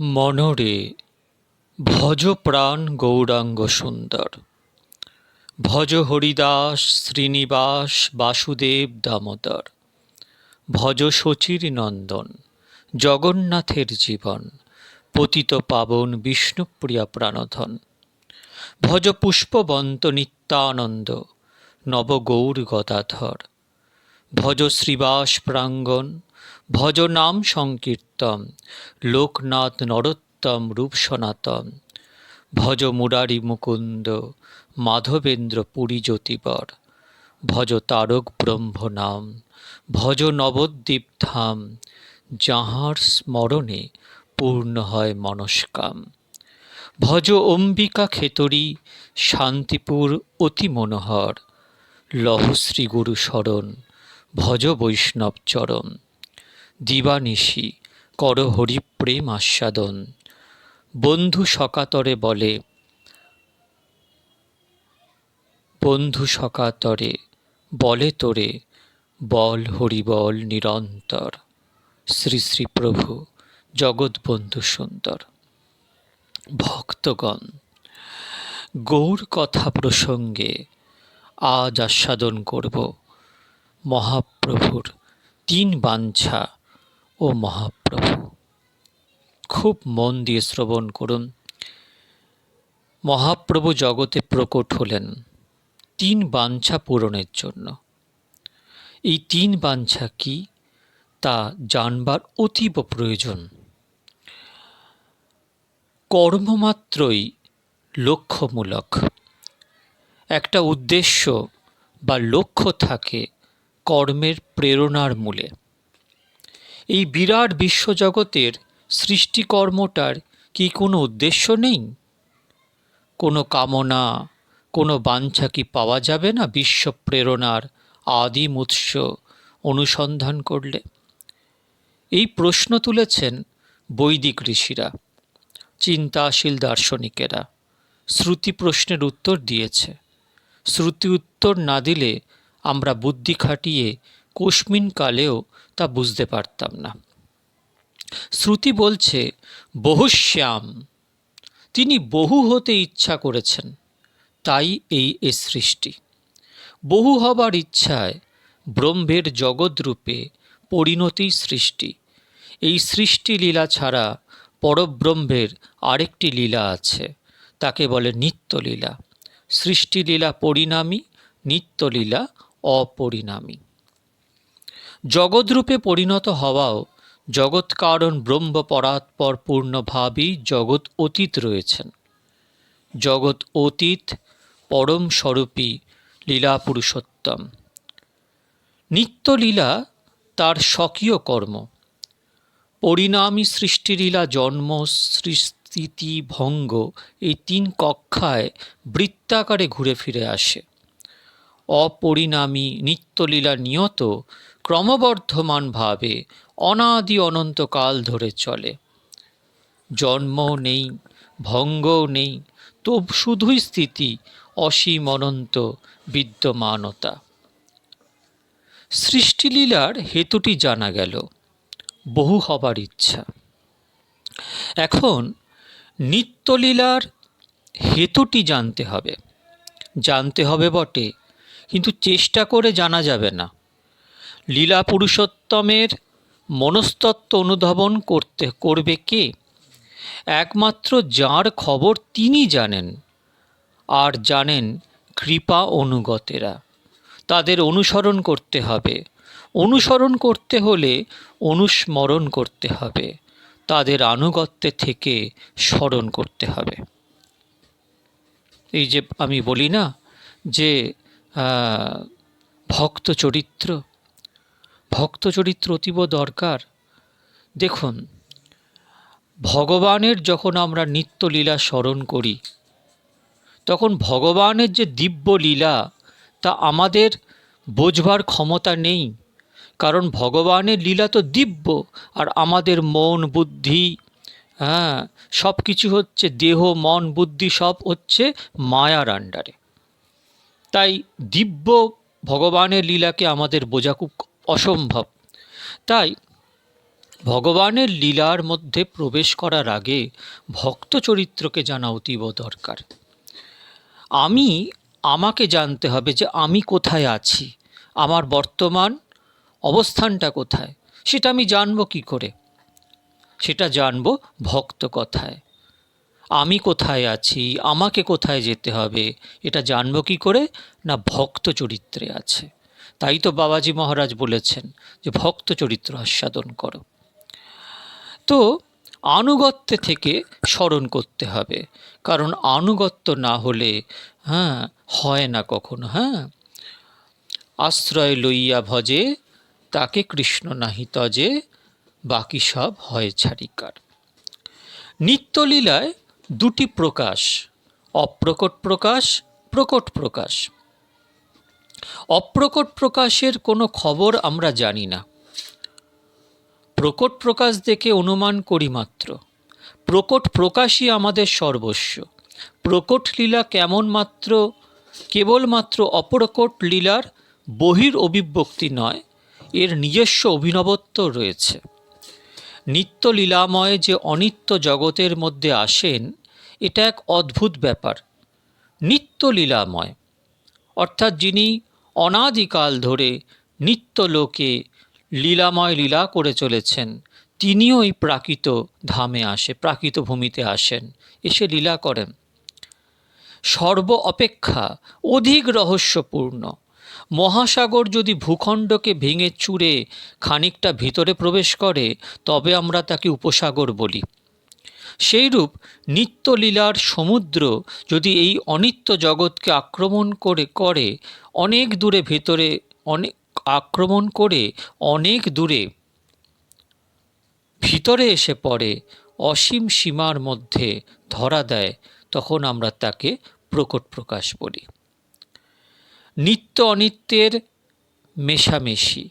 মনরে ভজ প্রাণ গৌরাঙ্গ সুন্দর। ভজ হরিদাস, শ্রীনিবাস, বাসুদেব, দামোদর। ভজ শচীর নন্দন, জগন্নাথের জীবন, পতিত পাবন বিষ্ণুপ্রিয়া প্রাণধন। ভজ পুষ্পবন্ত নিত্যানন্দ নবগৌর গদাধর। ভজ শ্রীবাস প্রাঙ্গণ ভজ নাম সংকীর্তন। লোকনাথ নরোত্তম রূপ সনাতন, ভজ মুরারি মুকুন্দ, মাধবেন্দ্র পুরী জ্যোতিবর, ভজ তারক ব্রহ্ম নাম, ভজ নবদ্বীপ ধাম, যাহার স্মরণে পূর্ণ হয় মনস্কাম। ভজ অম্বিকা খেতরি, শান্তিপুর অতি মনোহর, লহ শ্রী গুরু শরণ, ভজ বৈষ্ণব চরণ, দিবানিশি কর হরিপ্রেম আস্বাদন। বন্ধু সকাতরে বলে, বন্ধু সকাতরে বলে তোরে, বল হরিবল নিরন্তর। শ্রী শ্রী প্রভু জগৎবন্ধু সুন্দর। ভক্তগণ, গৌর কথা প্রসঙ্গে আজ আস্বাদন করব মহাপ্রভুর তিন বাঞ্ছা ও মহাপ্রভু খুব মন দিয়ে শ্রবণ করুন। মহাপ্রভু জগতে প্রকট হলেন তিন বাঞ্ছা পূরণের জন্য। এই তিন বাঞ্ছা কি? তা জানবার অতীব প্রয়োজন। কর্মমাত্রই লক্ষ্যমূলক। একটা উদ্দেশ্য বা লক্ষ্য থাকে কর্মের প্রেরণার মূলে। এই বিরাট বিশ্বজগতের সৃষ্টিকর্মটার কি কোনো উদ্দেশ্য নেই? কোনো কামনা, কোনো বাঞ্ছা কি পাওয়া যাবে না বিশ্ব প্রেরণার আদিম উৎস অনুসন্ধান করলে? এই প্রশ্ন তুলেছেন বৈদিক ঋষিরা, চিন্তাশীল দার্শনিকেরা। শ্রুতি প্রশ্নের উত্তর দিয়েছে। শ্রুতি উত্তর না দিলে আমরা বুদ্ধি খাটিয়ে কোশমিন কালেও তা বুঝতে পারতাম না। শ্রুতি বলছে, বহুশ্যাম, তিনি বহু হতে ইচ্ছা করেছেন, তাই এই এ সৃষ্টি। বহু হবার ইচ্ছায় ব্রহ্মের জগৎরূপে পরিণতি সৃষ্টি। এই সৃষ্টি লীলা ছাড়া পরব্রহ্মের আরেকটি লীলা আছে, তাকে বলে নিত্যলীলা। সৃষ্টিলীলা পরিণামী, নিত্যলীলা অপরিণামী। জগৎরূপে পরিণত হওয়াও জগৎ কারণ ব্রহ্ম পরাৎপর পূর্ণভাবেই জগৎ অতীত রয়েছেন। জগৎ অতীত পরম স্বরূপী লীলা পুরুষোত্তম নিত্যলীলা তার স্বকীয় কর্ম। পরিণামী সৃষ্টিলীলা জন্ম সৃষ্টি ভঙ্গ এই তিন কক্ষায় বৃত্তাকারে ঘুরে ফিরে আসে। অপরিণামী নিত্যলীলা নিয়ত ক্রমবর্ধমানভাবে অনাদি অনন্তকাল ধরে চলে। জন্মও নেই ভঙ্গও নেই তো শুধুই স্থিতি অসীম অনন্ত বিদ্যমানতা। সৃষ্টিলীলার হেতুটি জানা গেল, বহু হবার ইচ্ছা। এখন নিত্যলীলার হেতুটি জানতে হবে। জানতে হবে বটে, কিন্তু চেষ্টা করে জানা যাবে না। লীলা পুরুষোত্তমের মনস্তত্ত্ব অনুধাবন করতে, করবে কে? একমাত্র যার খবর তিনি জানেন, আর জানেন কৃপা অনুগতেরা। তাদের অনুসরণ করতে হবে। অনুসরণ করতে হলে অনুস্মরণ করতে হবে। তাদের আনুগত্যে থেকে স্মরণ করতে হবে। এই যে আমি বলি না যে ভক্ত চরিত্র ভক্ত চরিত্র অতীব দরকার। দেখুন, ভগবানের যখন আমরা নিত্যলীলা স্মরণ করি, তখন ভগবানের যে দিব্য লীলা, তা আমাদের বোঝবার ক্ষমতা নেই। কারণ ভগবানের লীলা তো দিব্য, আর আমাদের মন, বুদ্ধি হ্যাঁ সব কিছু হচ্ছে দেহ, মন, বুদ্ধি, সব হচ্ছে মায়ার আন্ডারে। তাই দিব্য ভগবানের লীলাকে আমাদের বোঝা খুব অসম্ভব। তাই ভগবানের লীলার মধ্যে প্রবেশ করার আগে ভক্ত চরিত্রকে জানা অতীব দরকার। আমি, আমাকে জানতে হবে যে আমি কোথায় আছি, আমার বর্তমান অবস্থানটা কোথায়, সেটা আমি জানব কি করে? সেটা জানব ভক্ত কথায়। আমি কোথায় আছি, আমাকে কোথায় যেতে হবে, এটা জানব কি করে? না ভক্ত চরিত্রে আছে। তাই তো বাবাজি মহারাজ বলেছেন যে ভক্ত চরিত্র আস্বাদন করো। তো আনুগত্যে থেকে স্মরণ করতে হবে, কারণ আনুগত্য না হলে হ্যাঁ হয় না কখনো হ্যাঁ। আশ্রয় লইয়া ভজে, তাকে কৃষ্ণ নাহি তজে, বাকি সব হয় ছাড়িকার। নিত্যলীলায় দুটি প্রকাশ, অপ্রকট প্রকাশ, প্রকট প্রকাশ। অপ্রকট প্রকাশের কোনো খবর আমরা জানি না। প্রকট প্রকাশ দেখে অনুমান করি মাত্র। প্রকট প্রকাশই আমাদের সর্বস্ব। প্রকট লীলা কেমন মাত্র? কেবলমাত্র অপ্রকট লীলার বহির অভিব্যক্তি নয়, এর নিজস্ব অভিনবত্ব রয়েছে। নিত্য লীলাময় যে অনিত্য জগতের মধ্যে আসেন, এটা এক অদ্ভুত ব্যাপার। নিত্য লীলাময়, অর্থাৎ যিনি অনাদিকাল ধরে নিত্য লোকে লীলাময় লীলা করে চলেছেন। তিনিও এই প্রাকৃত ধামে আসে, প্রাকৃত ভূমিতে আসেন, এসে লীলা করেন। সর্ব অপেক্ষা অধিক রহস্যপূর্ণ। মহাসাগর যদি ভূখণ্ডকে ভেঙে চুড়ে খানিকটা ভিতরে প্রবেশ করে, তবে আমরা তাকে উপসাগর বলি। সেইরূপ নিত্যলীলার সমুদ্র যদি এই অনিত্য জগৎকে আক্রমণ করে করে অনেক দূরে ভেতরে, অনেক আক্রমণ করে অনেক দূরে ভিতরে এসে পড়ে, অসীম সীমার মধ্যে ধরা দেয়, তখন আমরা তাকে প্রকট প্রকাশ বলি। নিত্য অনিত্যের মেশামেশি,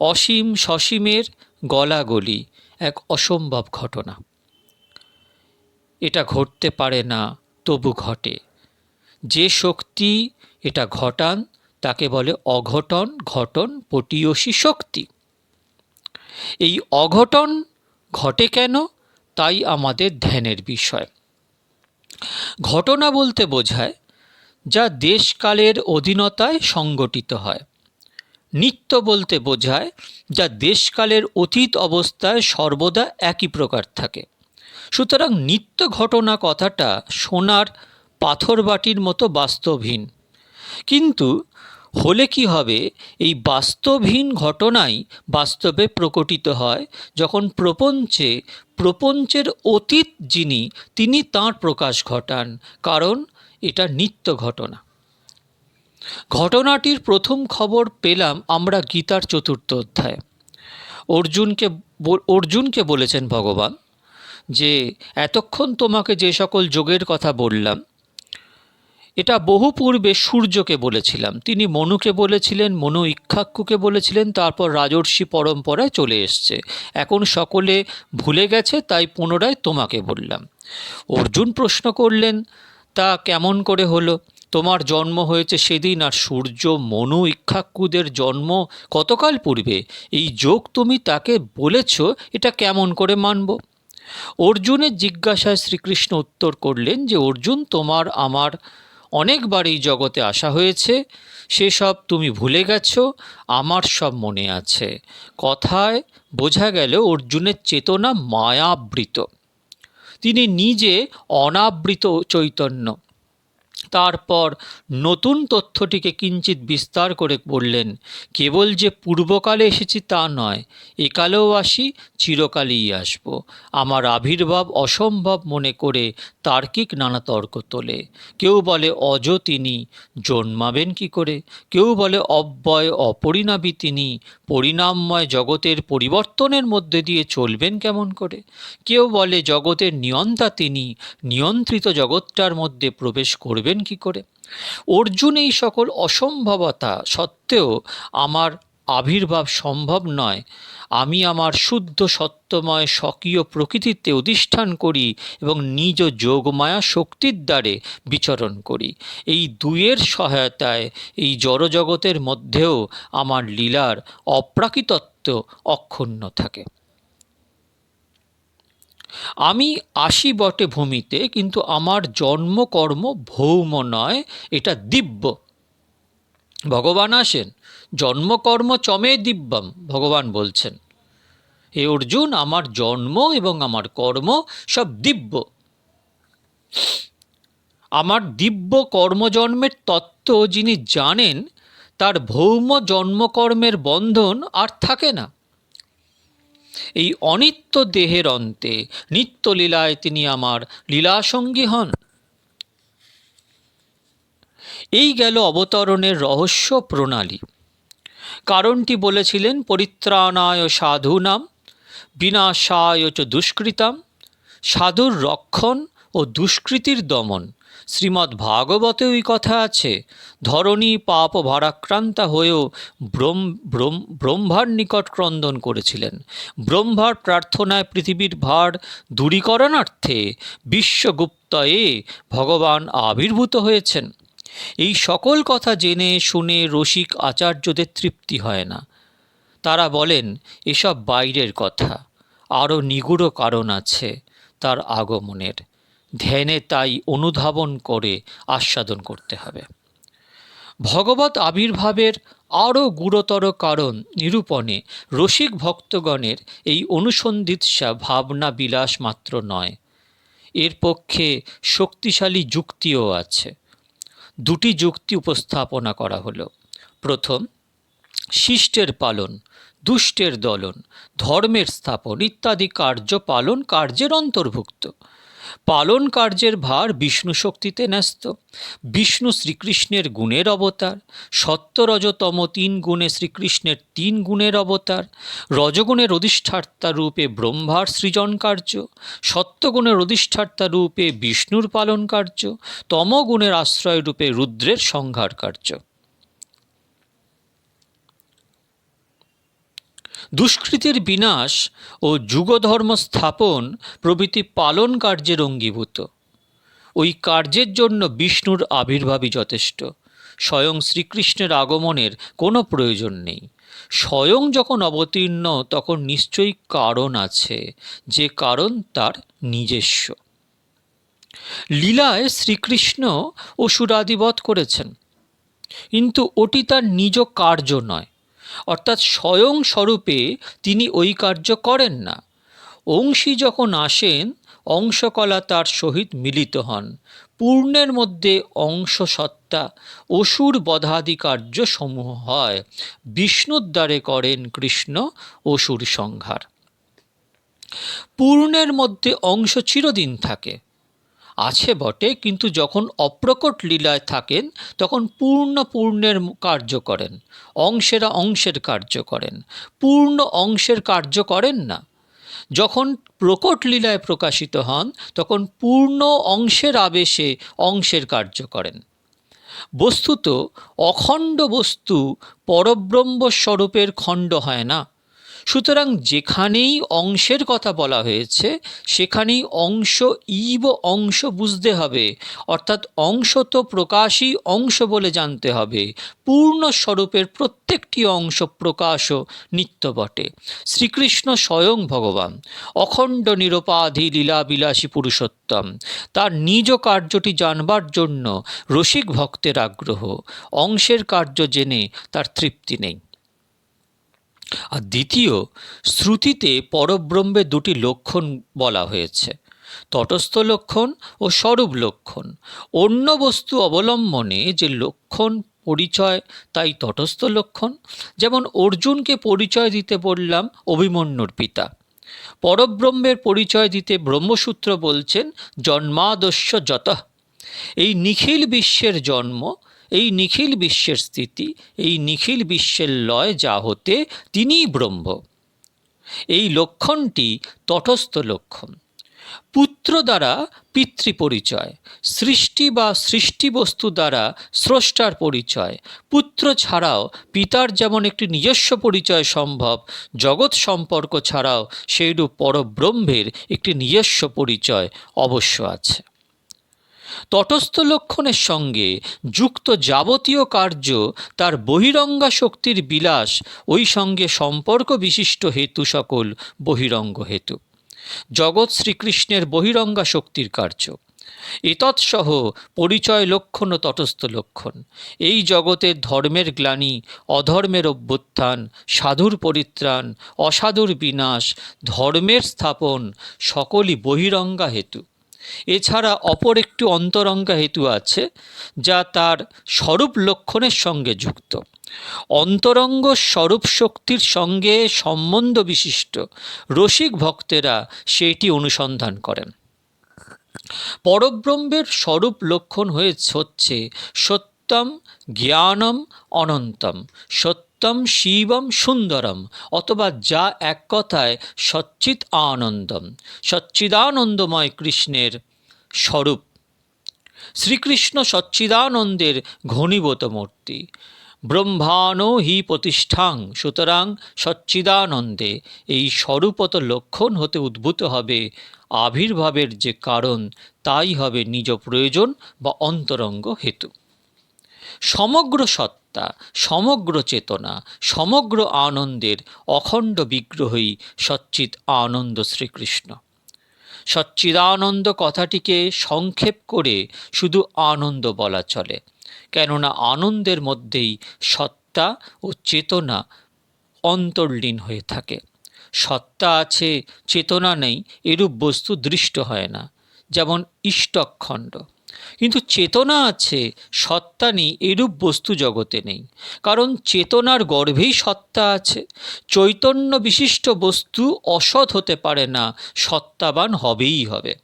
অসীম সসীমের গলাগলি, এক অসম্ভব ঘটনা। এটা ঘটতে পারে না, তবু ঘটে। যে শক্তি এটা ঘটান, তাকে বলে অঘটন, ঘটন পটীয়সী শক্তি। এই অঘটন ঘটে কেন? তাই আমাদের ধ্যানের বিষয়। ঘটনা বলতে বোঝায়, যা দেশকালের অধীনতায় সংগঠিত হয়। নিত্য বলতে বোঝায়, যা দেশকালের অতীত অবস্থায় সর্বদা একই প্রকার থাকে। সুতরাং নিত্য ঘটনা কথাটা সোনার পাথর বাটির মতো বাস্তবহীন। কিন্তু হলে কি হবে? এই বাস্তবহীন ঘটনাই বাস্তবে প্রকটিত হয় যখন প্রপঞ্চে, প্রপঞ্চের অতীত যিনি, তিনি তাঁর প্রকাশ ঘটান, কারণ এটা নিত্য ঘটনা। ঘটনাটির প্রথম খবর পেলাম আমরা গীতার চতুর্থ অধ্যায়। অর্জুনকে অর্জুনকে বলেছেন ভগবান যে এতক্ষণ তোমাকে যে সকল যোগের কথা বললাম, এটা বহু পূর্বে সূর্যকে বলেছিলাম। তিনি মনুকে বলেছিলেন, মনু ইক্ষাক্ষুকে বলেছিলেন, তারপর রাজর্ষি পরম্পরায় চলে এসছে। এখন সকলে ভুলে গেছে, তাই পুনরায় তোমাকে বললাম। অর্জুন প্রশ্ন করলেন, তা কেমন করে হলো? তোমার জন্ম হয়েছে সেদিন, আর সূর্য, মনু, ইক্ষাক্ষুদের জন্ম কতকাল পূর্বে? এই যোগ তুমি তাকে বলেছ, এটা কেমন করে মানব? অর্জুনের জিজ্ঞাসায় শ্রীকৃষ্ণ উত্তর করলেন যে, অর্জুন, তোমার আমার অনেকবার এই জগতে আসা হয়েছে। সেসব তুমি ভুলে গেছ। আমার সব মনে আছে। কথায় বোঝা গেল, অর্জুনের চেতনা মায়াবৃত। তিনি নিজে অনাবৃত চৈতন্য তারপর নতুন তথ্যটিকে কিঞ্চিত বিস্তার করে বললেন, কেবল যে পূর্বকালে এসেছি তা নয়, একালেও আসি, চিরকালেই আসব। আমার আবির্ভাব অসম্ভব মনে করে তার্কিক নানা তর্ক তোলে। কেউ বলে অজ তিনি জন্মাবেন কি করে? কেউ বলে অব্যয় অপরিণামী তিনি পরিণামময় জগতের পরিবর্তনের মধ্যে দিয়ে চলবেন কেমন করে? কেউ বলে জগতের নিয়ন্তা তিনি, নিয়ন্ত্রিত জগৎটার মধ্যে প্রবেশ করবেন কি করে? অর্জুন এই সকল অসম্ভবতা সত্ত্বেও আমার আবির্ভাব সম্ভব নয়। আমি আমার শুদ্ধ, সত্যময়, স্বকীয় প্রকৃতিতে অধিষ্ঠান করি এবং নিজ যোগমায়া শক্তির দ্বারে বিচরণ করি। এই দুয়ের সহায়তায় এই জড়জগতের মধ্যেও আমার লীলার অপ্রাকৃতত্ব অক্ষুণ্ণ থাকে। আমি আসি বটে ভূমিতে, কিন্তু আমার জন্মকর্ম ভৌম নয়, এটা দিব্য। ভগবান আসেন জন্মকর্ম চমে দিব্যম, ভগবান বলছেন। হে অর্জুন, আমার জন্ম এবং আমার কর্ম সব দিব্য। আমার দিব্য কর্মজন্মের তত্ত্ব যিনি জানেন, তার ভৌম জন্মকর্মের বন্ধন আর থাকে না। এই অনিত্য দেহের অন্তে নিত্য লীলায় তিনি আমার লীলাসঙ্গী হন। এই গেল অবতরণের রহস্য প্রণালী। কারণটি বলেছিলেন, পরিত্রাণায় সাধুনাম, বিনাশায় চ দুষ্কৃতাম, সাধুর রক্ষণ ও দুষ্কৃতির দমন। শ্রীমদ্ ভাগবতে ওই কথা আছে, ধরণী পাপ ভারাক্রান্তা হয়েও ব্রহ্ম ব্রহ্ম, ব্রহ্মার নিকট ক্রন্দন করেছিলেন। ব্রহ্মার প্রার্থনায় পৃথিবীর ভার দূরীকরণার্থে বিশ্বগুপ্তয়ে ভগবান আবির্ভূত হয়েছেন। এই সকল কথা জেনে, শুনে রসিক আচার্যদের তৃপ্তি হয় না। তারা বলেন, এসব বাইরের কথা। আরও নিগুড় কারণ আছে তার আগমনের। ধ্যানে তাই অনুধাবন করে আস্বাদন করতে হবে। ভগবত আবির্ভাবের আরও গুরুতর কারণ নিরূপণে রসিক ভক্তগণের এই অনুসন্ধিৎসা ভাবনা বিলাস মাত্র নয়। এর পক্ষে শক্তিশালী যুক্তিও আছে। দুটি যুক্তি উপস্থাপনা করা হলো। প্রথম, শিষ্টের পালন, দুষ্টের দলন, ধর্মের স্থাপন ইত্যাদি কার্য পালন কার্যের অন্তর্ভুক্ত। পালন কার্যের ভার বিষ্ণু শক্তিতে ন্যস্ত। বিষ্ণু শ্রীকৃষ্ণের গুণের অবতার সত্য রজতম তিন গুণে শ্রীকৃষ্ণের তিন গুণের অবতার, রজগুণের অধিষ্ঠার্তা রূপে ব্রহ্মার সৃজন কার্য, সত্যগুণের অধিষ্ঠার্তা রূপে বিষ্ণুর পালন কার্য, তমগুণের আশ্রয় রূপে রুদ্রের সংহার কার্য। দুষ্কৃতির বিনাশ ও যুগধর্ম স্থাপন প্রভৃতি পালন কার্যের অঙ্গীভূত। ওই কার্যের জন্য বিষ্ণুর আবির্ভাবই যথেষ্ট। স্বয়ং শ্রীকৃষ্ণের আগমনের কোনো প্রয়োজন নেই। স্বয়ং যখন অবতীর্ণ, তখন নিশ্চয়ই কারণ আছে, যে কারণ তার নিজস্ব। লীলায় শ্রীকৃষ্ণ অসুরাদিবধ করেছেন। কিন্তু ওটি তার নিজ কার্য নয়। অর্থাৎ স্বয়ং স্বরূপে তিনি ওই কার্য করেন না। অংশী যখন আসেন, অংশকলা তার সহিত মিলিত হন। পূর্ণের মধ্যে অংশ সত্তা অসুর বধাদি কার্য সমূহ হয়। বিষ্ণুর দ্বারে করেন কৃষ্ণ অসুর সংহার। পূর্ণের মধ্যে অংশ চিরদিন থাকে। আছে বটে, কিন্তু যখন অপ্রকট লীলায় থাকেন, তখন পূর্ণ পূর্ণের কার্য করেন, অংশেরা অংশের কার্য করেন। পূর্ণ অংশের কার্য করেন না। যখন প্রকট লীলায় প্রকাশিত হন, তখন পূর্ণ অংশের আবেশে অংশের কার্য করেন। বস্তুত অখণ্ড বস্তু পরব্রহ্ম স্বরূপের খণ্ড হয় না। সুতরাং যেখানেই অংশের কথা বলা হয়েছে, সেখানেই অংশ ইব অংশ বুঝতে হবে। অর্থাৎ অংশ তো প্রকাশই অংশ বলে জানতে হবে। পূর্ণ স্বরূপের প্রত্যেকটি অংশ প্রকাশও নিত্য বটে। শ্রীকৃষ্ণ স্বয়ং ভগবান, অখণ্ড নিরপাধি লীলাবিলাসী পুরুষোত্তম, তার নিজ কার্যটি জানবার জন্য রসিক ভক্তের আগ্রহ। অংশের কার্য জেনে তার তৃপ্তি নেই। আর দ্বিতীয়, শ্রুতিতে পরব্রহ্মের দুটি লক্ষণ বলা হয়েছে, তটস্থ লক্ষণ ও স্বরূপ লক্ষণ। অন্য বস্তু অবলম্বনে যে লক্ষণ পরিচয়, তাই তটস্থ লক্ষণ। যেমন অর্জুনকে পরিচয় দিতে বললাম অভিমন্যুর পিতা। পরব্রহ্মের পরিচয় দিতে ব্রহ্মসূত্র বলছেন জন্মাদস্য যত। এই নিখিল বিশ্বের জন্ম এই নিখিল বিশ্বের স্থিতি, এই নিখিল বিশ্বের লয় যা হতে তিনিই ব্রহ্ম। এই লক্ষণটি তটস্থ লক্ষণ। পুত্র দ্বারা পিতৃপরিচয়, সৃষ্টি বা সৃষ্টি বস্তু দ্বারা স্রষ্টার পরিচয়। পুত্র ছাড়াও পিতার যেমন একটি নিজস্ব পরিচয় সম্ভব, জগৎ সম্পর্ক ছাড়াও সেইরূপ পরব্রহ্মের একটি নিজস্ব পরিচয় অবশ্য আছে। তটস্থ লক্ষণের সঙ্গে যুক্ত যাবতীয় কার্য তার বহিরঙ্গা শক্তির বিলাস ওই সঙ্গে সম্পর্ক বিশিষ্ট হেতু সকল বহিরঙ্গ হেতু। জগৎ শ্রীকৃষ্ণের বহিরঙ্গা শক্তির কার্য। এতৎসহ পরিচয় লক্ষণ ও তটস্থ লক্ষণ। এই জগতের ধর্মের গ্লানি, অধর্মের অভ্যুত্থান, সাধুর পরিত্রাণ, অসাধুর বিনাশ, ধর্মের স্থাপন সকলই বহিরঙ্গা হেতু। এছাড়া অপর একটি অন্তরঙ্গা হেতু আছে, যা তার স্বরূপ লক্ষণের সঙ্গে যুক্ত। অন্তরঙ্গ স্বরূপ শক্তির সঙ্গে সম্বন্ধ বিশিষ্ট রসিক ভক্তেরা সেইটি অনুসন্ধান করেন। পরব্রহ্মের স্বরূপ লক্ষণ হয়ে হচ্ছে সত্যম, জ্ঞানম, অনন্তম। সত্যম শিবম সুন্দরম, অথবা যা এক কথায় সচ্চিত আনন্দম, সচ্চিদানন্দময় কৃষ্ণের স্বরূপ। শ্রীকৃষ্ণ সচ্চিদানন্দের ঘনীভূত মূর্তি। ব্রহ্মাণো হি প্রতিষ্ঠাং, সুতরাং সচ্চিদানন্দে এই স্বরূপত লক্ষণ হতে উদ্ভূত হবে। আবির্ভাবের যে কারণ, তাই হবে নিজ প্রয়োজন বা অন্তরঙ্গ হেতু। সমগ্র সত্তা, সমগ্র চেতনা, সমগ্র আনন্দের অখণ্ড বিগ্রহই সচ্চিত আনন্দ শ্রীকৃষ্ণ। সচ্চিদানন্দ কথাটিকে সংক্ষেপ করে শুধু আনন্দ বলা চলে, কেননা আনন্দের মধ্যেই সত্তা ও চেতনা অন্তর্লীন হয়ে থাকে। সত্তা আছে, চেতনা নেই, এরূপ বস্তু দৃষ্ট হয় না, যেমন ইষ্টকখণ্ড কিন্তু চেতনা আছে, সত্তা নেই, এরূপ বস্তু জগতে নেই। কারণ চেতনার গর্ভেই সত্তা আছে। চৈতন্য বিশিষ্ট বস্তু অসৎ হতে পারে না, সত্তাবান হবেই হবে।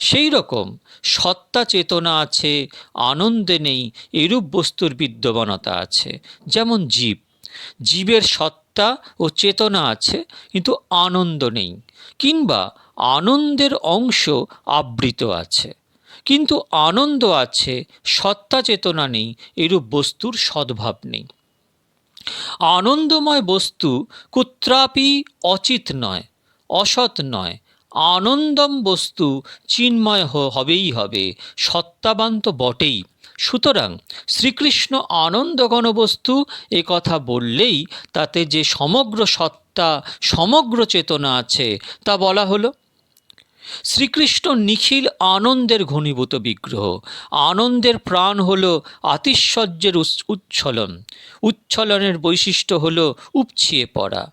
সেই রকম সত্তা চেতনা আছে, আনন্দে নেই, এরূপ বস্তুর বিদ্যমানতা আছে। যেমন জীব। জীবের সত্তা ও চেতনা আছে, কিন্তু আনন্দ নেই, কিংবা আনন্দের অংশ আবৃত আছে। কিন্তু আনন্দ আছে, সত্তা চেতনা নেই, এরূপ বস্তুর সদ্ভাব নেই। আনন্দময় বস্তু কুত্রাপি অচিত নয়, অসৎ নয়, আনন্দম বস্তু চিন্ময় হবেই হবে সত্তাবান তো বটেই। সুতরাং শ্রীকৃষ্ণ আনন্দগণ বস্তু এ কথা বললেই তাতে যে সমগ্র সত্তা, সমগ্র চেতনা আছে, তা বলা হলো। শ্রীকৃষ্ণ নিখিল আনন্দের ঘনীভূত বিগ্রহ। আনন্দের প্রাণ হল আতিশ্বর্যের উচ্ছলন উচ্ছলনের বৈশিষ্ট্য হল উপছিয়ে পড়া।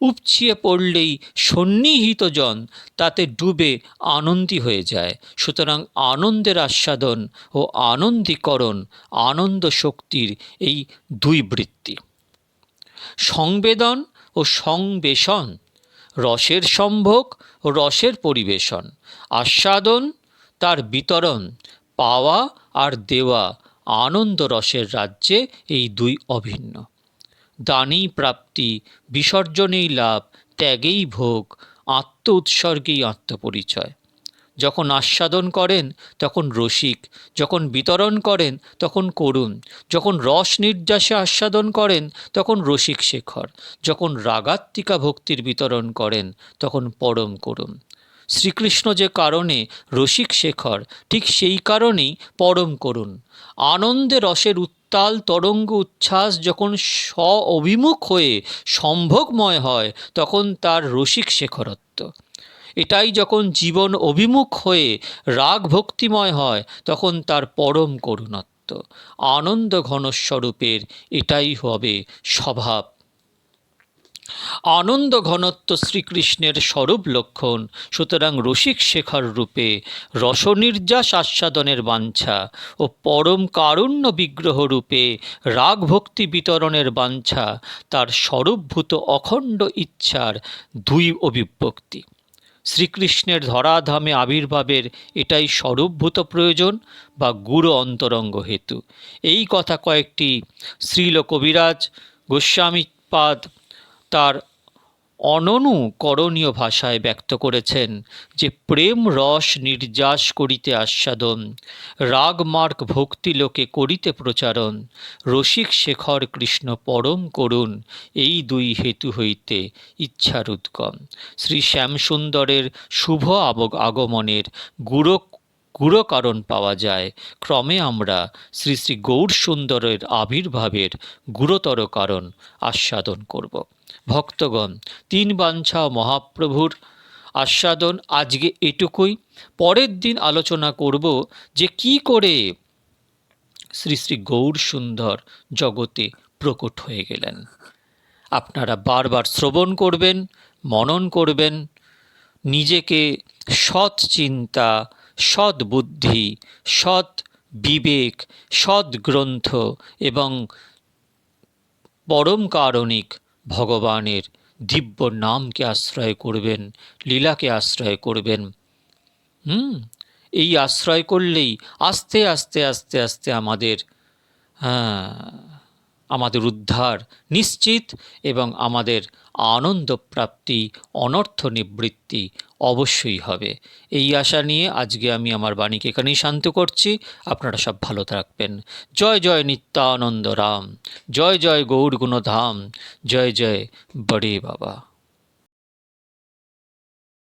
উপছিয়ে পড়লেই সন্নিহিত জন তাতে ডুবে আনন্দী হয়ে যায়। সুতরাং আনন্দের আস্বাদন ও আনন্দীকরণ আনন্দ শক্তির এই দুই বৃত্তি। সংবেদন ও সংবেশন রসের সম্ভোগ, রসের পরিবেশন, আস্বাদন, তার বিতরণ, পাওয়া আর দেওয়া, আনন্দ রসের রাজ্যে এই দুই অভিন্ন। দানেই প্রাপ্তি, বিসর্জনেই লাভ, ত্যাগেই ভোগ আত্ম উৎসর্গেই আত্মপরিচয়। যখন আস্বাদন করেন, তখন রসিক, যখন বিতরণ করেন, তখন করুণ, যখন রস নির্যাসে আস্বাদন করেন, তখন রসিক শেখর, যখন রাগাত্মিকা ভক্তির বিতরণ করেন, তখন পরম করুণ। শ্রীকৃষ্ণ যে কারণে রসিক শেখর, ঠিক সেই কারণেই পরম করুণ। আনন্দে রসের উত্তাল তরঙ্গ উচ্ছ্বাস যখন স্ব অভিমুখ হয়ে সম্ভবময় হয়, তখন তার রসিক শেখরত্ব। এটাই যখন জীবন অভিমুখ হয়ে রাগ ভক্তিময় হয়, তখন তার পরম করুণত্ব। আনন্দ ঘনস্বরূপের এটাই হবে স্বভাব। আনন্দ ঘনত্ব শ্রীকৃষ্ণের স্বরূপ লক্ষণ, সুতরাং রসিক শেখর রূপে রসনির্যাস আস্বাদনের বাঞ্ছা ও পরম কারুণ্য বিগ্রহ রূপে রাগ ভক্তি বিতরণের বাঞ্ছা, তার স্বরূপভূত অখণ্ড ইচ্ছার দুই অভিব্যক্তি। শ্রীকৃষ্ণের ধরাধামে আবির্ভাবের এটাই স্বরূপভূত প্রয়োজন বা গুরু অন্তরঙ্গ হেতু। এই কথা কয়েকটি শ্রীল কবিরাজ গোস্বামীপাদ তার অননুকরণীয় ভাষায় ব্যক্ত করেছেন যে প্রেম রস নির্যাস করিতে আস্বাদন রাগমার্গ ভক্তি লোকে করিতে প্রচারণ, রসিক শেখর কৃষ্ণ পরম করুণ, এই দুই হেতু হইতে ইচ্ছার উদ্গম শ্রী শ্যামসুন্দরের শুভ আবগ আগমনের গুরু গুরু কারণ পাওয়া যায়। ক্রমে আমরা শ্রী শ্রী গৌর সুন্দরের আবির্ভাবের গুরুতর কারণ আস্বাদন করব। ভক্তগণ, তিন বাঞ্ছা মহাপ্রভুর আস্বাদন আজকে এটুকুই। পরের দিন আলোচনা করব যে কি করে শ্রী শ্রী গৌর সুন্দর জগতে প্রকট হয়ে গেলেন। আপনারা বারবার শ্রবণ করবেন, মনন করবেন, নিজেকে সৎ চিন্তা সৎ বুদ্ধি সৎ বিবেক সৎ গ্রন্থ এবং পরম কারণিক ভগবানের দিব্য নামকে আশ্রয় করবেন, লীলাকে আশ্রয় করবেন। হুম? এই আশ্রয় করলেই আস্তে আস্তে আস্তে আস্তে আমাদের হ্যাঁ আমাদের উদ্ধার নিশ্চিত এবং আমাদের আনন্দ প্রাপ্তি, অনর্থ নিবৃত্তি অবশ্যই হবে। এই আশা নিয়ে আজকে আমি আমার বাণীকে এখানেই শান্ত করছি। আপনারা সব ভালো থাকবেন। জয় জয় নিত্যানন্দ রাম। জয় জয় গৌর গুণধাম জয় জয় বড়ে বাবা।